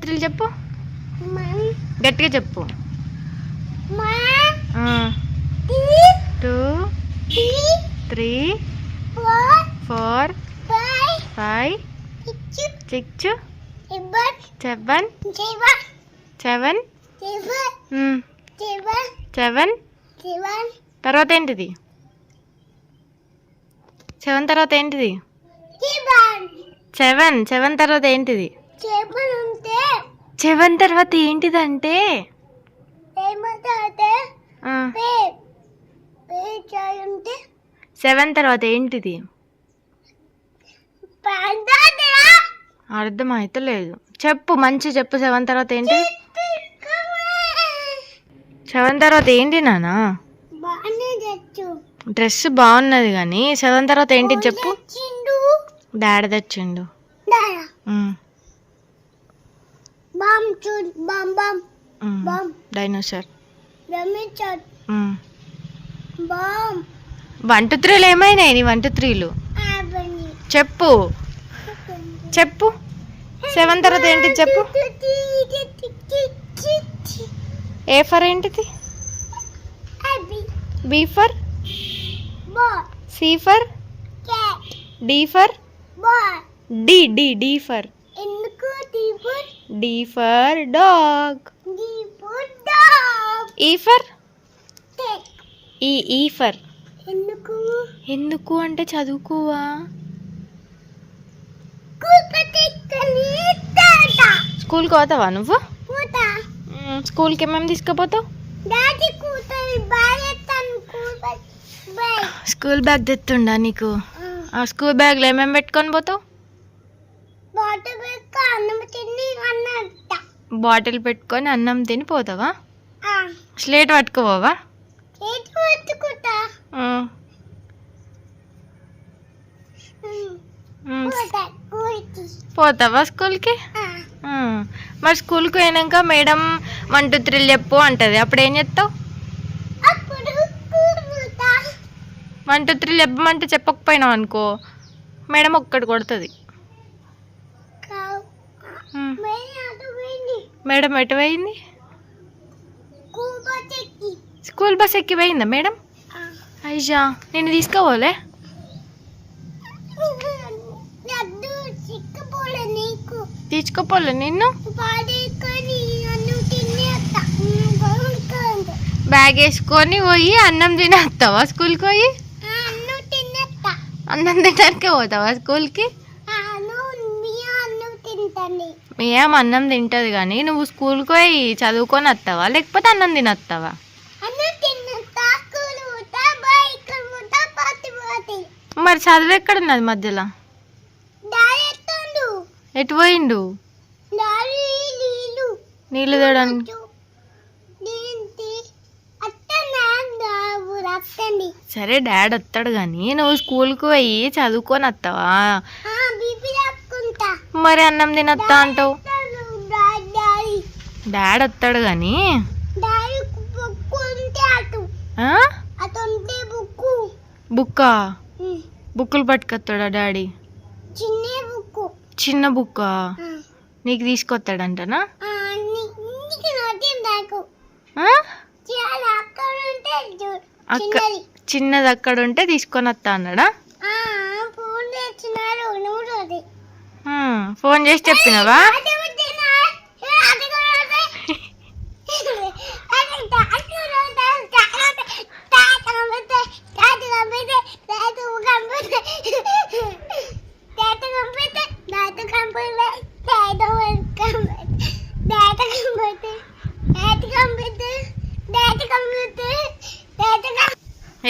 త్రీలు చెప్పు. గట్టిగా చెప్పు. Two three four five six seven seven seven తర్వాత ఏంటిది? సెవెన్ తర్వాత ఏంటిది? సెవెన్ సెవెన్ తర్వాత ఏంటిది? సెవెన్ తర్వాత ఏంటిదంటే? సెవెన్ తర్వాత ఏంటిది? అర్థమైతలేదు. చెప్పు మంచి చెప్పు. సెవెన్ తర్వాత ఏంటి? సెవెన్ తర్వాత ఏంటి నానా డ్రెస్ బాగున్నది కానీ సెవెన్ తర్వాత ఏంటి చెప్పు? డాడీ తెచ్చిండు. బామ్ చూడ్ బామ్ బామ్. బామ్ డైనోసార్ రమిచడ్ ఉమ్. బామ్ వన్ టూ త్రీలు ఏమైనాయి నీ వన్ టూ త్రీలు చెప్పు. చెప్పు. సెవెన్ తర్వాత ఏంటి చెప్పు. ఏ ఫర్ ఏంటిది? B for? C for? D for? D D D for. D for dog. D for dog. E for cat. E E for ఎందుకు? ఎందుకు అంటే చదువుకోవా? స్కూల్కి పోతావా నువ్వు? స్కూల్కి ఏమేమి తీసుకుపోతావు? స్కూల్ బ్యాగ్ తెత్తుండా నీకు? ఆ. స్కూల్ బ్యాగ్లో ఏమేమి పెట్టుకొని పోతావు? అన్నం తిని అన్నట్ట బాటిల్ పెట్టుకొని అన్నం తిని పోతావా? స్లేట్ పట్టుకోవా పట్టుకుంటా. పోతావా స్కూల్కి. మరి స్కూల్కి పోయినాక మేడం వన్ టూ త్రీలు చెప్పు అంటది. అప్పుడు ఏం చెప్తావు? వన్ టూ త్రీలు చెప్పమంటే చెప్పకపోయినావు అనుకో మేడం ఒక్కటి కొడుతుంది. మేడం ఎటువైంది? స్కూల్ బస్ ఎక్కిపోయిందా మేడం? అయ్యా నేను తీసుకోవాలే తీసుకోపోలే నిన్ను? బ్యాగ్ వేసుకొని పోయి అన్నం తినేస్తావా స్కూల్కి పోయి? అన్నం తినడానికి పోతావా స్కూల్కి? ఏం అన్నం తింటది కానీ నువ్వు స్కూల్కి పోయి చదువుకొని వస్తావా? లేకపోతే అన్నం తినొస్తావా? మరి చదువు ఎక్కడున్నది మధ్యలో? ఎటు పోయిండు? నీళ్ళు. తేడానికి రక్తండి సరే డాడీ వస్తాడు కానీ నువ్వు స్కూల్కి పోయి చదువుకొని వస్తావా? మరి అన్నం తినొద్దా అంటావు? డాడ్ వస్తాడు కానీ. బుక్కా? బుక్కులు పట్టుకొస్తాడా డాడీ? చిన్న బుక్కా? నీకు తీసుకొస్తాడంటనా? అక్క చిన్నది అక్కడ ఉంటే తీసుకొని వస్తా అన్నాడా? ఫోన్ చేసి చెప్పినావా?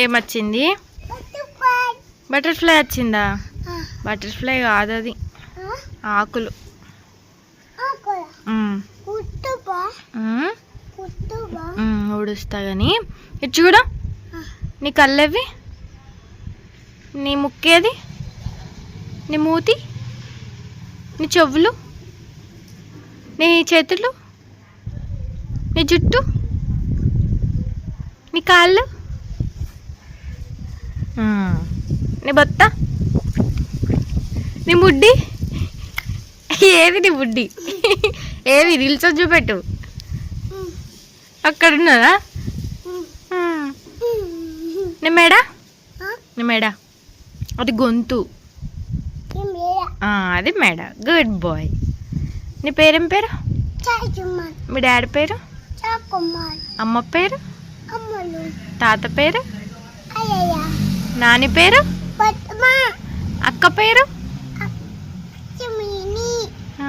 ఏమొచ్చింది? బటర్ఫ్లై. వచ్చిందా? బటర్ఫ్లై కాదు అది ఆకులు. ఊడుస్తా కానీ ఇటు చూడు. నీ కళ్ళవి? నీ ముక్కేది? నీ మూతి? నీ చెవులు? నీ చేతులు? నీ జుట్టు? నీ కాళ్ళు? నీ బొత్త? నీ ముడ్డి? ఏది నీ బుడ్డి? ఏవి నిల్చో చూపెట్టు. అక్కడ ఉన్నదా? ఉమ్. నీ మెడ? నీ మెడ. అది గొంతు. అది మెడ. గుడ్ బాయ్ నీ పేరేం పేరు? మీ డాడీ పేరు? అమ్మ పేరు? తాత పేరు? నాని పేరు? అక్క పేరు చిమిని ఆ,